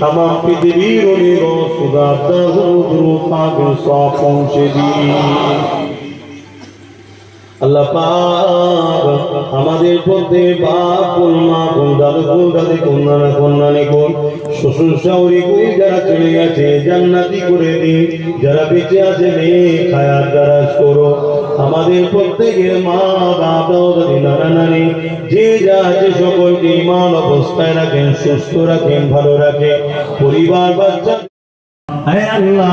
तमाम पृथ्वी रोने रो सुधा दस रूपा के सौ पहुंचे दी আল্লাহ পাক আমাদের মধ্যে বাপ কোন মা কোন দাদু কোন দাদি কোন নানা কোন নানি কোন শ্বশুর, শাশুড়ি কোন যারা চলে গেছে, জান্নাতি করে দিন। যারা বেঁচে আছে নে খায়াত দারাজ করো আমাদের প্রত্যেকের মা বাপ দাদি নানা, নানি, যে যা আছে সকলকে ইমান অবস্থায় রাখেন, সুস্থ রাখেন, ভালো রাখেন। পরিবার, বাচ্চা আল্লাহ,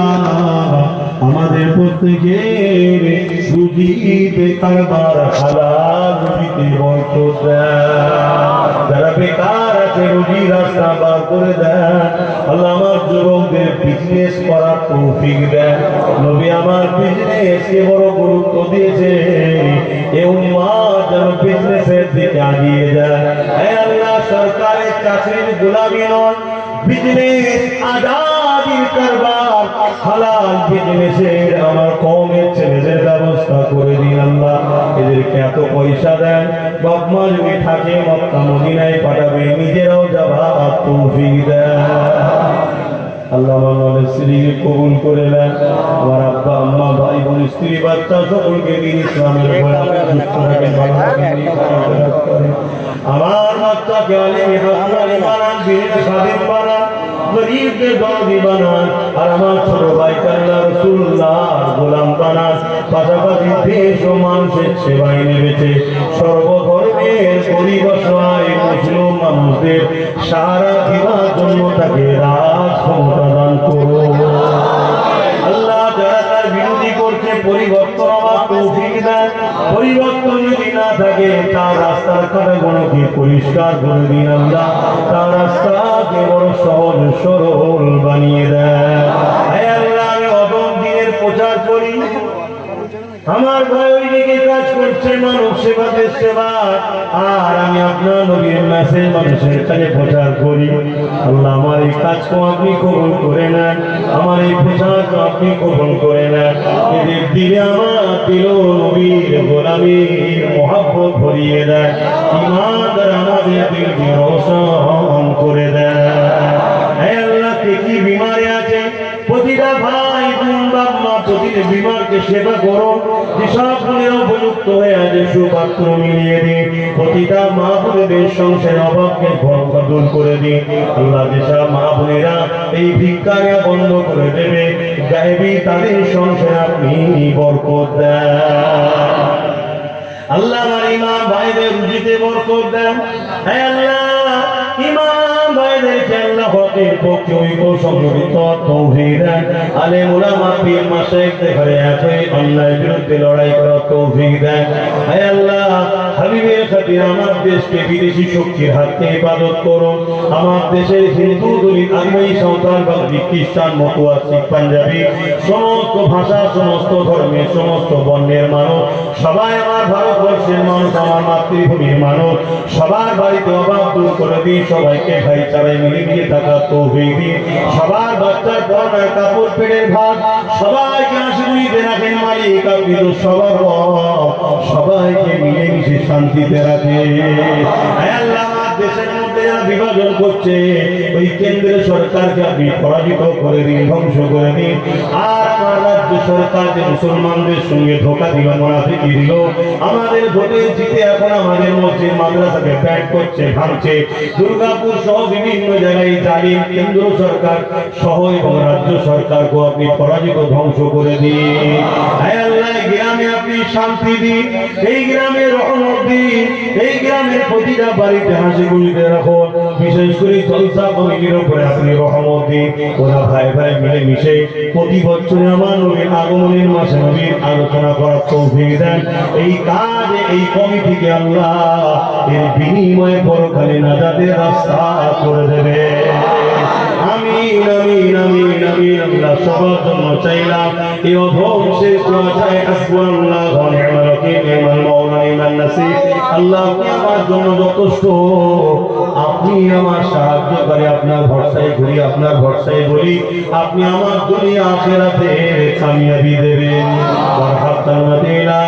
আমাদের প্রত্যেকের রুজি বেকারবার হালাল রুজিতে বরকত যারা বেকার আছে রুজি রাস্তা বার করে দেন আল্লাহ আমার যুবকদের বিজনেস করার তৌফিক দেন নবী আমার বিজনেসকে বড় গুরুত্ব দিয়েছে। এ উম্মা যেন বিজনেসের দিকে আগিয়ে যায়। হে আল্লাহ সরকারের চাকরির গোলামি নয়। বিজনেস আজাদির কারবার হালাল বিজনেসের পয়সা দেন বাপ মা যদি থাকে, মক্কা মদিনায় পাঠাবে, নিজেরাও যাবা তৌফিক দেন। আল্লাহ আমার স্ত্রীকে কবুল করে নেন। আমার আব্বা, আম্মা, ভাই, বোন, স্ত্রী, বাচ্চা সকলকে দিন ইসলামের। আমার বাচ্চাকে আলিমি হাসনানি বানান বানান আর আমার ছোট ভাই কাল্লা রসুল্লাহ গোলাম বানান। পাশাপাশি দেশ ও মানুষের সেবায় নেমেছে। সর্বধর্মের গরিব মুসলিম মানুষদের সারা দিবার জন্য তাকে রাজ ক্ষমতা দান করো আল্লাহ যারা তার বিরোধী করছে, পরিবর্তন পরিবর্তন যদি না থাকে, তার রাস্তার কাটাগুলোকে পরিষ্কার করে দিন আল্লাহ তার রাস্তাকে বড় সহজ সরল করছে মানব সেবা দেশ সেবা। আর আমি আপনার নবীর মেসেজ মানুষের কাছে প্রচার করি। আল্লাহ, আমার এই কাজকে আপনি কবল করে নেন। আমার এই প্রচারকে আপনি কবল করে নেন। এদের দিলে আমার দিল নবীর গোলামীর মহাব্বত ভরিয়ে দেন। আমাদের আমাদের দিলকে সেবা করো। যেসব গুণের উপযুক্ত হয়ে আছে সুপাত্র মিলিয়ে দিন প্রতিটা মা বোনেদের সংসারের অভাবকে ভঙ্গ দূর করে দিন আল্লাহ যেসব মা বোনেরা এই ভিক্ষাকে বন্ধ করে দেবে, গায়েবী তাদের সংসারে আপনি বরকত দেন। আল্লাহ আমার ইমাম ভাইদের রুজিতে বরকত দেন। হে আল্লাহ ইমাম ভাইদেরকে আল্লাহ হকের পক্ষে ঐক্য তৌফিক দেন আলে উলামা পীর মাসে ঘরে আছে অন্যায় বিরুদ্ধে লড়াই করা তৌহিদ। দেন হে আল্লাহ হাবিবের খাতির আমার দেশকে বিদেশি শক্তির হাত থেকে হেফাজত করুন আমার দেশের হিন্দু, দলিত, আদিবাসী সন্তানবাদী খ্রিস্টান, মতুয়া, শিখ, পাঞ্জাবি, সমস্ত ভাষা, সমস্ত ধর্মের সমস্ত বর্ণের মানুষ, সবাই আমার ভারতবর্ষের মানুষ, আমার মাতৃভূমির মানুষ। সবার বাড়িতে অভাব দূর করে দিই সবাইকে ভাইচারায় মিলেমিশে থাকা তৌফিক দিন। সবার বাচ্চার পড়ায় কাপড়, পেটের ভাত, সবাইকে আশীর্বাদে রাখেন মালিক, আপনি তো সবার। সবাইকে মিলেমিশে শান্তিতে রাখে। আল্লাহ দেশের মধ্যে যারা বিভাজন করছে, ওই কেন্দ্রের সরকারকে আপনি পরাজিত করে দিন, ধ্বংস করে দিন। আর আমার রাজ্য সরকার মুসলমানদের সঙ্গে ধোকা দিল মোনাফিকি দিল? আমাদের ভোটে জিতে এখন আমাদের মসজিদ, মাদ্রাসাকে ব্যাট করছে, ভাঙছে। দুর্গাপুর সহ বিভিন্ন জায়গায় জালিম কেন্দ্র সরকার সহ এবং রাজ্য সরকারকে আপনি পরাজিত, ধ্বংস করে দিন। আল্লাহ গ্রামে আপনি শান্তি দিন, এই গ্রামে রহমত দিন, এই গ্রামের প্রতিটা বাড়িতে হাসি গুলিতে রাখুন বিশেষ করে জলসা কমিটির উপরে আপনি রহমত দিন। ওরা ভাই ভাই মিলে মিশে প্রতি বছরে আমার নবীর আগমনের মাসে নবীর আলোচনা করার তৌফিক দেন। এই কাজ, এই কমিটিকে আল্লাহ এর বিনিময়ে পরকালে নাজাদের রাস্তা করে দেবে। আমিন আমিন আমিন আল্লাহ সবার জন্য চাইলাম। এই অধম শেষ চাই হাসবুনাল্লাহ ওয়া নি'মাল ওয়াকিল নি'মাল মাওলা নি'মান নাসির। আল্লাহ আমার জন্য যথেষ্ট। আপনি আমার সাহায্য করে আপনার ভরসায় ঘুরি, আপনার ভরসায় বলি। আপনি আমার দুনিয়া আখেরাতে কামিয়াবি দেবেন। ওয়া হাত্তাল মাদিনা